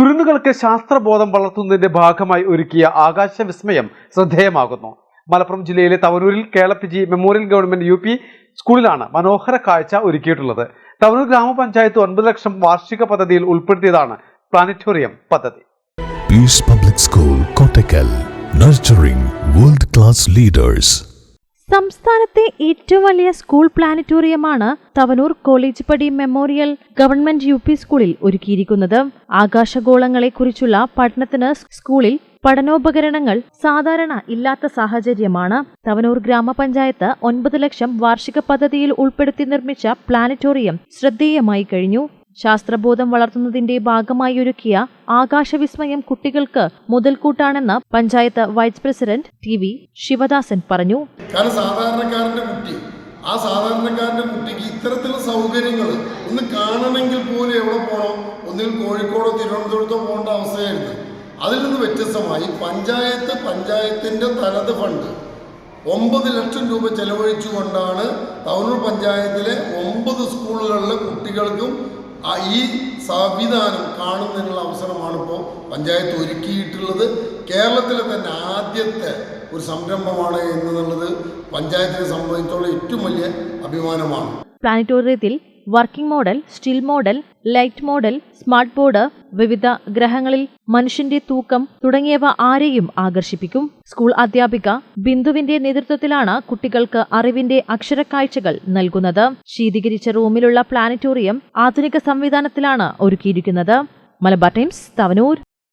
കുരുന്നുകൾക്ക് ശാസ്ത്രബോധം വളർത്തുന്നതിന്റെ ഭാഗമായി ഒരുക്കിയ ആകാശ വിസ്മയം ശ്രദ്ധേയമാകുന്നു. മലപ്പുറം ജില്ലയിലെ തവനൂരിൽ Kelappaji memorial government U P സ്കൂളിലാണ് മനോഹര കാഴ്ച ഒരുക്കിയിട്ടുള്ളത്. തവനൂർ ഗ്രാമപഞ്ചായത്ത് ഒൻപത് ലക്ഷം വാർഷിക പദ്ധതിയിൽ ഉൾപ്പെടുത്തിയതാണ് പ്ലാനറ്റോറിയം പദ്ധതി. School, Kottakkal, nurturing world class leaders. സംസ്ഥാനത്തെ ഏറ്റവും വലിയ സ്കൂൾ പ്ലാനറ്റോറിയമാണ് തവനൂർ കോളേജ് പടി മെമ്മോറിയൽ ഗവൺമെന്റ് യു പി സ്കൂളിൽ ഒരുക്കിയിരിക്കുന്നത്. ആകാശഗോളങ്ങളെക്കുറിച്ചുള്ള പഠനത്തിന് സ്കൂളിൽ പഠനോപകരണങ്ങൾ സാധാരണ ഇല്ലാത്ത സാഹചര്യമാണ്. തവനൂർ ഗ്രാമപഞ്ചായത്ത് ഒൻപത് ലക്ഷം വാർഷിക പദ്ധതിയിൽ ഉൾപ്പെടുത്തി നിർമ്മിച്ച പ്ലാനറ്റോറിയം ശ്രദ്ധേയമായി കഴിഞ്ഞു. ശാസ്ത്രബോധം വളർത്തുന്നതിന്റെ ഭാഗമായി ഒരുക്കിയ ആകാശവിസ്മയം കുട്ടികൾക്ക് മുതൽക്കൂട്ടാണെന്ന് panchayat vice president T V Sivadasan പറഞ്ഞു. കാരണം സാധാരണക്കാരന്റെ കുട്ടി ആ സാധാരണക്കാരന്റെ കുട്ടിക്ക് ഇത്തരത്തിലുള്ള സൗകര്യങ്ങൾ ഒന്ന് കാണണമെങ്കിൽ പോലും എവിടെ പോകണം? ഒന്നിൽ കോഴിക്കോടോ തിരുവനന്തപുരത്തോ പോകേണ്ട അവസ്ഥയായിരുന്നു. അതിൽ നിന്ന് വ്യത്യസ്തമായി പഞ്ചായത്ത് പഞ്ചായത്തിന്റെ തനത് ഫണ്ട് ഒമ്പത് ലക്ഷം രൂപ ചെലവഴിച്ചുകൊണ്ടാണ് തവനൂർ പഞ്ചായത്തിലെ ഒമ്പത് സ്കൂളുകളിലെ കുട്ടികൾക്കും ആ ഈ സംവിധാനം കാണുന്നതിനുള്ള അവസരമാണ് ഇപ്പോൾ പഞ്ചായത്ത് ഒരുക്കിയിട്ടുള്ളത്. കേരളത്തിലെ തന്നെ ആദ്യത്തെ ഒരു സംരംഭമാണ് എന്നുള്ളത് പഞ്ചായത്തിനെ സംബന്ധിച്ചോളം ഏറ്റവും വലിയ അഭിമാനമാണ്. പ്ലാനറ്റോറിയത്തിൽ working model still model light model smart board വിവിധ ഗ്രഹങ്ങളിൽ മനുഷ്യന്റെ തൂക്കം തുടങ്ങിയവ ആരെയും ആകർഷിപ്പിക്കും. സ്കൂൾ അധ്യാപിക ബിന്ദുവിന്റെ നേതൃത്വത്തിലാണ് കുട്ടികൾക്ക് അറിവിന്റെ അക്ഷരക്കാഴ്ചകൾ നൽകുന്നത്. ശീതീകരിച്ച റൂമിലുള്ള പ്ലാനറ്റോറിയം ആധുനിക സംവിധാനത്തിലാണ് ഒരുക്കിയിരിക്കുന്നത്. മലബാർ ടൈംസ് തവനൂർ.